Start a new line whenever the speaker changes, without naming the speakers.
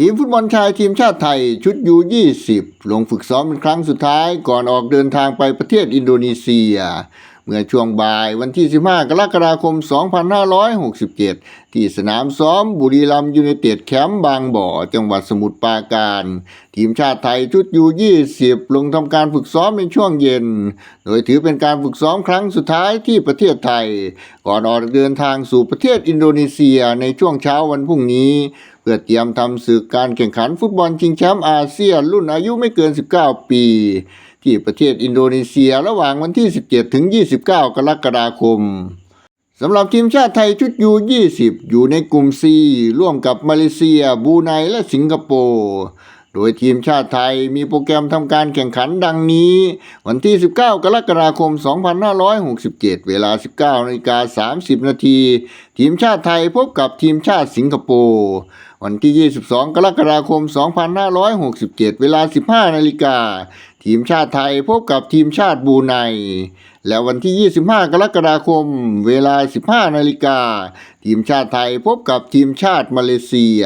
ทีมฟุตบอลชายทีมชาติไทยชุดยู20ลงฝึกซ้อมเป็นครั้งสุดท้ายก่อนออกเดินทางไปประเทศอินโดนีเซีย เมื่อช่วงบ่ายวันที่ 15 กรกฎาคม 2567 ที่สนามซ้อมบุรีรัมย์ยูไนเต็ดแคมป์บางบ่อ จังหวัดสมุทรปราการ ทีมชาติไทยชุดยู20ลงทำการฝึกซ้อมในช่วงเย็น โดยถือเป็นการฝึกซ้อมครั้งสุดท้ายที่ประเทศไทย ก่อนออกเดินทางสู่ประเทศอินโดนีเซียในช่วงเช้าวันพรุ่งนี้เพื่อเตรียมทำศึกการแข่งขันฟุตบอลชิงแชมป์อาเซียนรุ่นอายุไม่เกิน 19 ปี ที่ประเทศอินโดนีเซียระหว่างวันที่ 17 ถึง 29 กรกฎาคมสำหรับทีมชาติไทยชุดยู20 อยู่ในกลุ่ม C ร่วมกับมาเลเซีย บูไนและสิงคโปร์ ดยทีมชาติไทยมีโปรแกรมทำการแข่งขันดังนี้ วันที่ 19 กรกฎาคม 2567 เวลา 19นาฬิกา30 นาที ทีมชาติไทยพบกับทีมชาติสิงคโปร์วันที่ 22 กรกฎาคม 2567 เวลา 15 นาฬิกา ทีมชาติไทยพบกับทีมชาติบูไน และวันที่ 25 กรกฎาคม เวลา 15 นาฬิกา ทีมชาติไทยพบกับทีมชาติมาเลเซีย